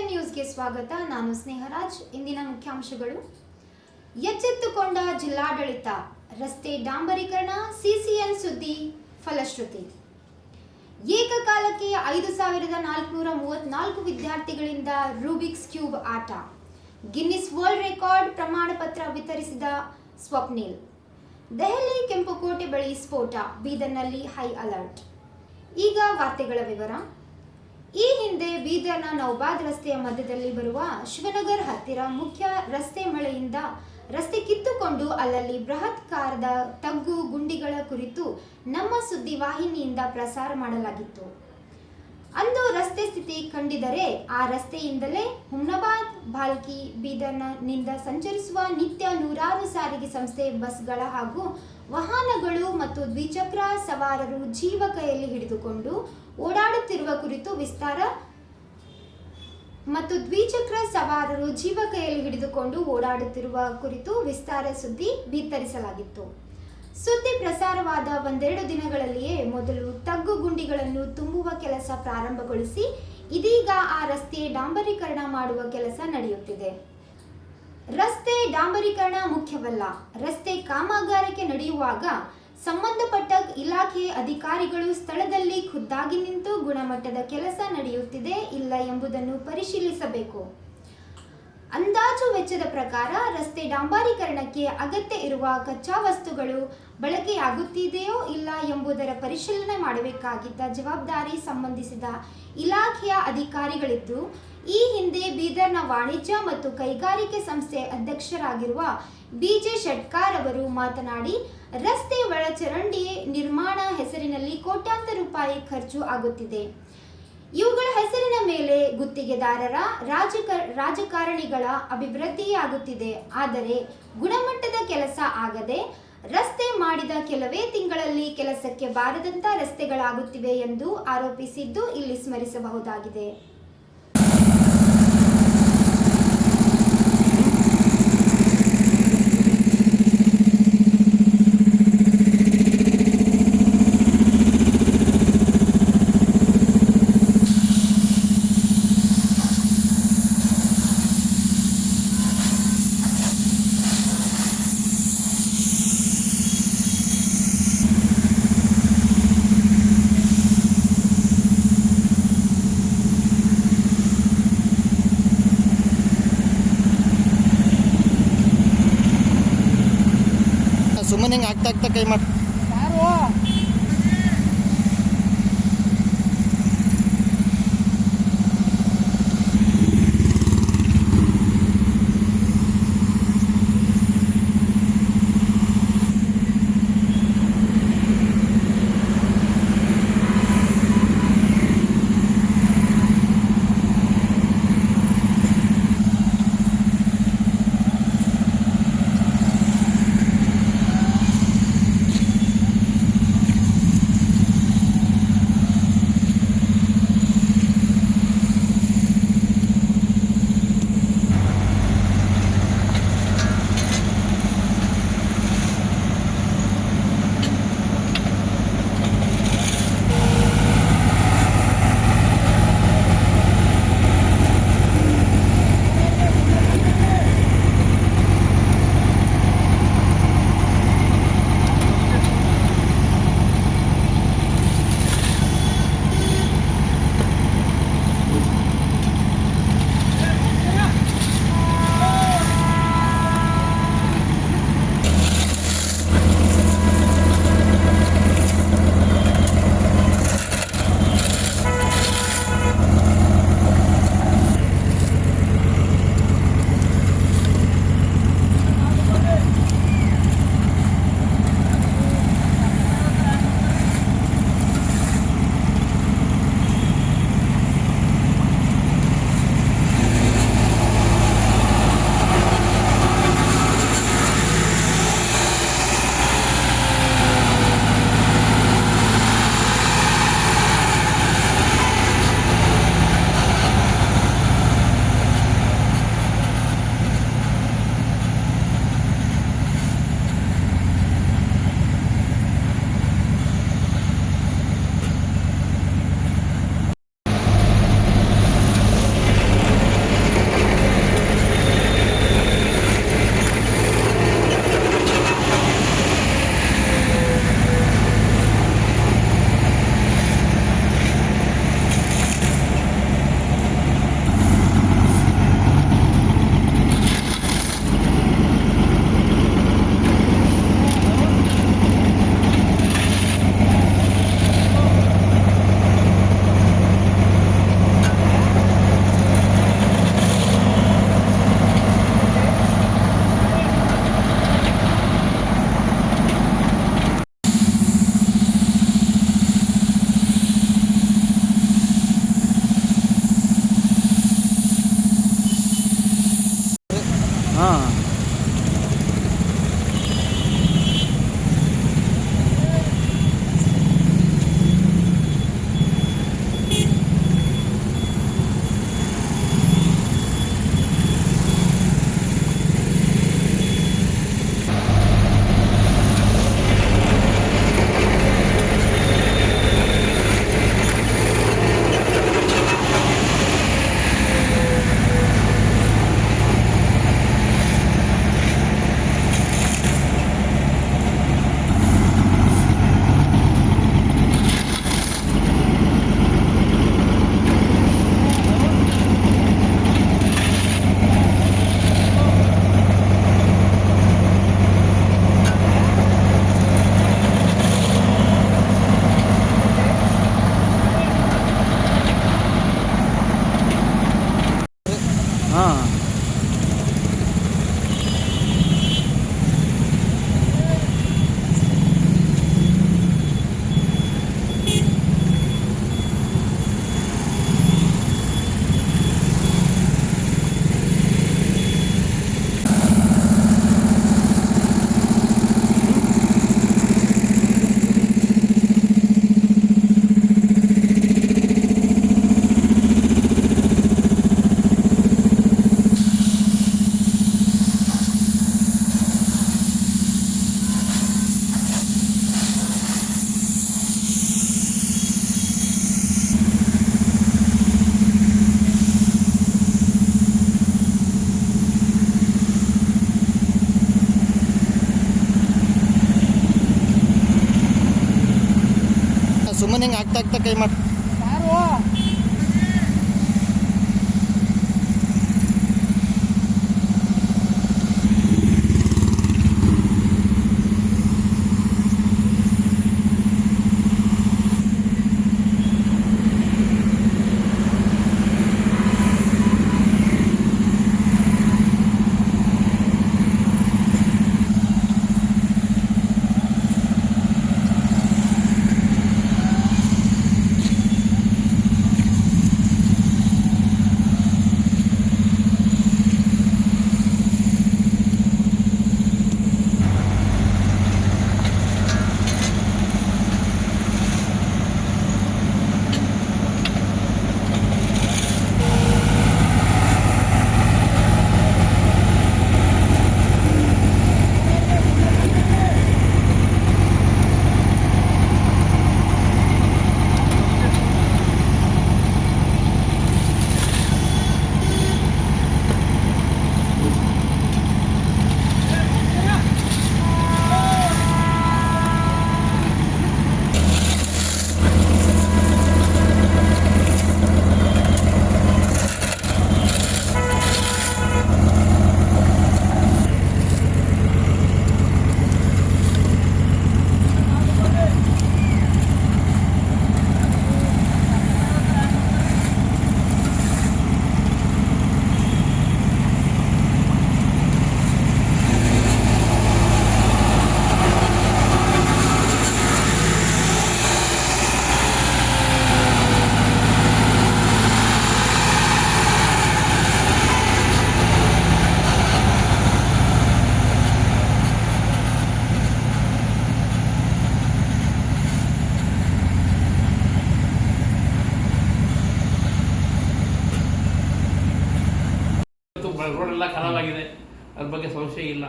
CCN ನ್ಯೂಸ್ಗೆ ಸ್ವಾಗತ. ನಾನು ಸ್ನೇಹರಾಜ್. ಇಂದಿನ ಮುಖ್ಯಾಂಶಗಳು. ಎಚ್ಚೆತ್ತುಕೊಂಡ ಜಿಲ್ಲಾಡಳಿತ. ರಸ್ತೆ ಡಾಂಬರೀಕರಣ ಸಿಸಿಎನ್ ಸುದ್ದಿ, ಫಲಶ್ರುತಿ. ಏಕಕಾಲಕ್ಕೆ ಐದು ಸಾವಿರದ ನಾಲ್ಕುನೂರ ಮೂವತ್ನಾಲ್ಕು ವಿದ್ಯಾರ್ಥಿಗಳಿಂದ ರೂಬಿಕ್ಸ್ ಕ್ಯೂಬ್ ಆಟ. ಗಿನ್ನಿಸ್ ವರ್ಲ್ಡ್ ರೆಕಾರ್ಡ್ ಪ್ರಮಾಣ ಪತ್ರ ವಿತರಿಸಿದ ಸ್ವಪ್ನಿಲ್. ದೆಹಲಿ ಕೆಂಪುಕೋಟೆ ಬಳಿ ಸ್ಫೋಟ. ಬೀದರ್ನಲ್ಲಿ ಹೈ ಅಲರ್ಟ್. ಈಗ ವಾರ್ತೆಗಳ ವಿವರ. ಈ ಹಿಂದೆ ಬೀದರ್ನ ನೌಬಾದ್ ರಸ್ತೆಯ ಮಧ್ಯದಲ್ಲಿ ಬರುವ ಶಿವನಗರ್ ಹತ್ತಿರ ಮುಖ್ಯ ರಸ್ತೆ ಮಳೆಯಿಂದ ರಸ್ತೆ ಕಿತ್ತುಕೊಂಡು ಅಲ್ಲಲ್ಲಿ ಬೃಹತ್ ಕಾರದ ತಗ್ಗು ಗುಂಡಿಗಳ ಕುರಿತು ನಮ್ಮ ಸುದ್ದಿ ವಾಹಿನಿಯಿಂದ ಪ್ರಸಾರ ಮಾಡಲಾಗಿತ್ತು. ಅಂದು ರಸ್ತೆ ಸ್ಥಿತಿ ಕಂಡಿದರೆ ಆ ರಸ್ತೆಯಿಂದಲೇ ಹುಮ್ನಾಬಾದ್ ಭಾಲ್ಕಿ ಬೀದರ್ನಿಂದ ಸಂಚರಿಸುವ ನಿತ್ಯ ನೂರಾರು ಸಾರಿಗೆ ಸಂಸ್ಥೆ, ಬಸ್ಗಳ ಹಾಗೂ ವಾಹನಗಳು ಮತ್ತು ದ್ವಿಚಕ್ರ ಸವಾರರು ಜೀವ ಕೈಯಲ್ಲಿ ಹಿಡಿದುಕೊಂಡು ಓಡಾಡುತ್ತಿರುವ ಕುರಿತು ವಿಸ್ತಾರ ಮತ್ತು ದ್ವಿಚಕ್ರ ಸವಾರರು ಜೀವ ಕೈಯಲ್ಲಿ ಹಿಡಿದುಕೊಂಡು ಓಡಾಡುತ್ತಿರುವ ಕುರಿತು ವಿಸ್ತಾರ ಸುದ್ದಿ ಬಿತ್ತರಿಸಲಾಗಿತ್ತು ಸುದ್ದಿ ಪ್ರಸಾರವಾದ ಒಂದೆರಡು ದಿನಗಳಲ್ಲಿಯೇ ಮೊದಲು ತಗ್ಗು ಗುಂಡಿಗಳನ್ನು ತುಂಬುವ ಕೆಲಸ ಪ್ರಾರಂಭಗೊಳಿಸಿ, ಇದೀಗ ಆ ರಸ್ತೆ ಡಾಂಬರೀಕರಣ ಮಾಡುವ ಕೆಲಸ ನಡೆಯುತ್ತಿದೆ. ರಸ್ತೆ ಡಾಂಬರೀಕರಣ ಮುಖ್ಯವಲ್ಲ. ರಸ್ತೆ ಕಾಮಗಾರಿಕೆ ನಡೆಯುವಾಗ ಸಂಬಂಧಪಟ್ಟ ಇಲಾಖೆ ಅಧಿಕಾರಿಗಳು ಸ್ಥಳದಲ್ಲಿ ಖುದ್ದಾಗಿ ನಿಂತು ಗುಣಮಟ್ಟದ ಕೆಲಸ ನಡೆಯುತ್ತಿದೆ ಇಲ್ಲ ಎಂಬುದನ್ನು ಪರಿಶೀಲಿಸಬೇಕು. ಅಂದಾಜು ವೆಚ್ಚದ ಪ್ರಕಾರ ರಸ್ತೆ ಡಾಂಬಾರೀಕರಣಕ್ಕೆ ಅಗತ್ಯ ಇರುವ ಕಚ್ಚಾ ವಸ್ತುಗಳು ಬಳಕೆಯಾಗುತ್ತಿದೆಯೋ ಇಲ್ಲ ಎಂಬುದರ ಪರಿಶೀಲನೆ ಮಾಡಬೇಕಾಗಿದ್ದ ಜವಾಬ್ದಾರಿ ಸಂಬಂಧಿಸಿದ ಇಲಾಖೆಯ ಅಧಿಕಾರಿಗಳಿದ್ದು, ಈ ಹಿಂದೆ ಬೀದರ್ನ ವಾಣಿಜ್ಯ ಮತ್ತು ಕೈಗಾರಿಕೆ ಸಂಸ್ಥೆ ಅಧ್ಯಕ್ಷರಾಗಿರುವ ಬಿಜೆ ಶೆಟ್ಕಾರ್ ಅವರು ಮಾತನಾಡಿ, ರಸ್ತೆ ಒಳಚರಂಡಿ ನಿರ್ಮಾಣ ಹೆಸರಿನಲ್ಲಿ ಕೋಟ್ಯಾಂತರ ರೂಪಾಯಿ ಖರ್ಚು ಆಗುತ್ತಿದೆ. ಇವುಗಳ ಹೆಸರಿನ ಮೇಲೆ ಗುತ್ತಿಗೆದಾರರ ರಾಜಕ ರಾಜಕಾರಣಿಗಳ ಅಭಿವೃದ್ಧಿಯಾಗುತ್ತಿದೆ. ಆದರೆ ಗುಣಮಟ್ಟದ ಕೆಲಸ ಆಗದೆ ರಸ್ತೆ ಮಾಡಿದ ಕೆಲವೇ ತಿಂಗಳಲ್ಲಿ ಕೆಲಸಕ್ಕೆ ಬಾರದಂತ ರಸ್ತೆಗಳಾಗುತ್ತಿವೆ ಎಂದು ಆರೋಪಿಸಿದ್ದು ಇಲ್ಲಿ ಸ್ಮರಿಸಬಹುದಾಗಿದೆ. ಸುಮ್ಮನೆ ಹಿಂಗೆ ಸುಮ್ಮನೆ ಹಿಂಗೆ ಆಗ್ತಾ ಆಗ್ತಾ ಕೈ ಎಲ್ಲ ಖರಾಬ್ ಆಗಿದೆ ಅದ್ರ ಬಗ್ಗೆ ಸಂಶಯ ಇಲ್ಲ.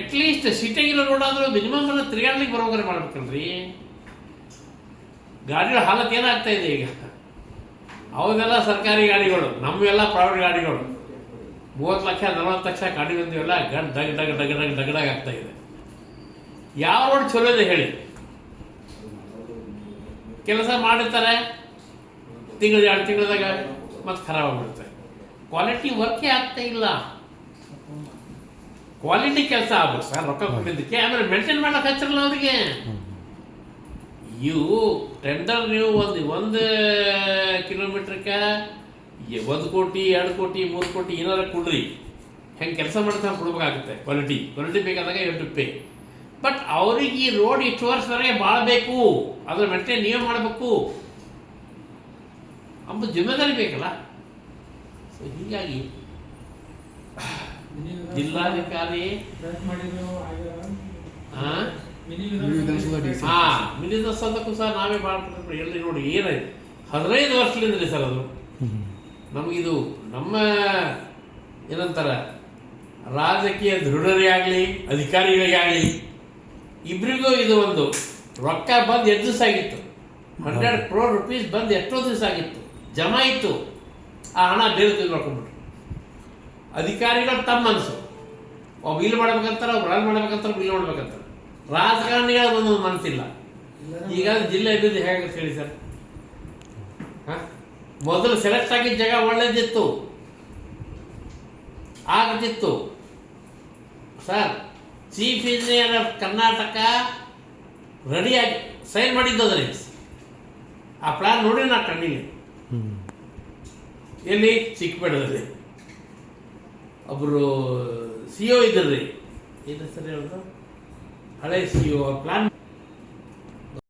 ಅಟ್ಲೀಸ್ಟ್ ಸಿಟಿಗಿರೋ ರೋಡ್ ಆದ್ರೂ ಮಿನಿಮಮ್ ಎಲ್ಲ ತಿರುಗಾಡ್ಲಿಕ್ಕೆ ಬರೋಬರಿ ಮಾಡ್ಬೇಕಲ್ರಿ. ಗಾಡಿಗಳ ಹಾಲತ್ ಏನಾಗ್ತಾ ಇದೆ ಈಗ? ಅವನ್ನೆಲ್ಲ ಸರ್ಕಾರಿ ಗಾಡಿಗಳು ನಮ್ಮೆಲ್ಲ ಪ್ರೈವೇಟ್ ಗಾಡಿಗಳು. ಮೂವತ್ತು ಲಕ್ಷ, ನಲವತ್ತು ಲಕ್ಷ ಗಾಡಿ ಬಂದಿವೆಲ್ಲ ಗಡ್ ಡಗ್ ಡಗ್ ಡಗ್ ಡಗ್ ಡಗಡಾಗ ಆಗ್ತಾ ಇದೆ. ಯಾವ ರೋಡ್ ಚಲೋ ಇದೆ ಹೇಳಿ? ಕೆಲಸ ಮಾಡಿರ್ತಾರೆ. ತಿಂಗಳು, ಎರಡು ತಿಂಗಳದಾಗ ಮತ್ತೆ ಖರಾಬ್ ಆಗ್ಬಿಡುತ್ತೆ. ಕ್ವಾಲಿಟಿ ವರ್ಕೇ ಆಗ್ತಾ ಇಲ್ಲ. ಕ್ವಾಲಿಟಿ ಕೆಲಸ ಆಗ್ಬೇಕು. ಸರ್ ರೊಕ್ಕ ಕೊಟ್ಟಿದ್ದಕ್ಕೆ. ಆಮೇಲೆ ಮೇಂಟೈನ್ ಮಾಡಕ್ ಹಚ್ಚಿರಲ್ಲ ಅವರಿಗೆ. ಇವು ಟೆಂಡರ್ ನೀವು ಒಂದು ಒಂದು ಕಿಲೋಮೀಟ್ರಕ್ಕೆ ಒಂದು ಕೋಟಿ ಎರಡು ಕೋಟಿ ಮೂರು ಕೋಟಿ ಏನಾರ ಕೊಡ್ರಿ. ಹೆಂಗೆ ಕೆಲಸ ಮಾಡ್ತಾ ಕೊಡ್ಬೇಕಾಗುತ್ತೆ. ಕ್ವಾಲಿಟಿ ಕ್ವಾಲಿಟಿ ಬೇಕಾದಾಗ ಯು ಟು ಪೇ ಬಟ್ ಅವ್ರಿಗೆ ಈ ರೋಡ್ ಇಷ್ಟು ವರ್ಷದವರೆಗೆ ಬಾಳಬೇಕು ಅದ್ರ ಮೆಂಟೈನ್ ನೀವೇ ಮಾಡಬೇಕು. ಅಂಬ ಜಿಮ್ಮೆದಾರಿ ಬೇಕಲ್ಲ. ಹೀಗಾಗಿ ಜಿಲ್ಲಾಧಿಕಾರಿ ಆ? ವಿಧಾನಸೌಧ ಹಾ ಮಿನಿ ದಸರಾದಕ್ಕೂ ಸಹ ನಾವೇ ಮಾಡ್ತಕ್ಕಂಥ ಎಲ್ಲಿ ನೋಡಿ ಏನಾಯ್ತು? ಹದಿನೈದು ವರ್ಷದಿಂದ ರೀ ಸರ್ ಅದು. ನಮಗಿದು ನಮ್ಮ ಏನಂತಾರ ರಾಜಕೀಯ ದೃಢರೇ ಆಗಲಿ ಅಧಿಕಾರಿಗಳಿಗೆ ಆಗಲಿ ಇಬ್ಬರಿಗೂ ಇದು ಒಂದು ರೊಕ್ಕ ಬಂದು ಎದ್ದು ದಿವಸ ಆಗಿತ್ತು? ಹಂಡ್ರೆಡ್ ಕ್ರೋರ್ ರುಪೀಸ್ ಬಂದು ಎಷ್ಟೋ ದಿವಸ ಆಗಿತ್ತು. ಜಮಾ ಇತ್ತು. ಆ ಹಣ ಬೇರೆ ತಿಳ್ಕೊಂಡ್ಬಿಟ್ರು ಅಧಿಕಾರಿಗಳು ತಮ್ಮ ಮನಸ್ಸು. ಒಬ್ಬ ಇಲ್ಲಿ ಮಾಡ್ಬೇಕಂತಾರೆ, ಒಬ್ಬ ಅಲ್ಲಿ ಮಾಡ್ಬೇಕಂತಾರೆ ಇಲ್ಲಿ ಮಾಡ್ಬೇಕಂತಾರೆ. ರಾಜಕಾರಣಿಗಳ ಒಂದೊಂದು ಮನಸ್ಸಿಲ್ಲ. ಈಗ ಜಿಲ್ಲೆ ಅಭಿವೃದ್ಧಿ ಹೇಗೆ ಹೇಳಿ ಸರ್. ಹಾ? ಮೊದಲು ಸೆಲೆಕ್ಟ್ ಆಗಿದ್ದ ಜಾಗ ಒಳ್ಳೇದಿತ್ತು. ಆಗದಿತ್ತು sir chief engineer of Karnataka ರೆಡಿಯಾಗಿ ಸೈನ್ ಮಾಡಿದ್ದು ಮಾಡಿದ್ದದ್ರಿ ಆ ಪ್ಲಾನ್ ನೋಡಿ ನಾ ಕಣ್ಣಿಗೆ. ಎಲ್ಲಿ ಚಿಕ್ಕಪೇಟದಲ್ಲಿ ಒಬ್ಬರು ಸಿ ಒ ಇದ್ರಿ ಏನು ಸರಿ ಹೇಳೋದು? ಹಳೆ ಸಿ ಒ ಪ್ಲಾನ್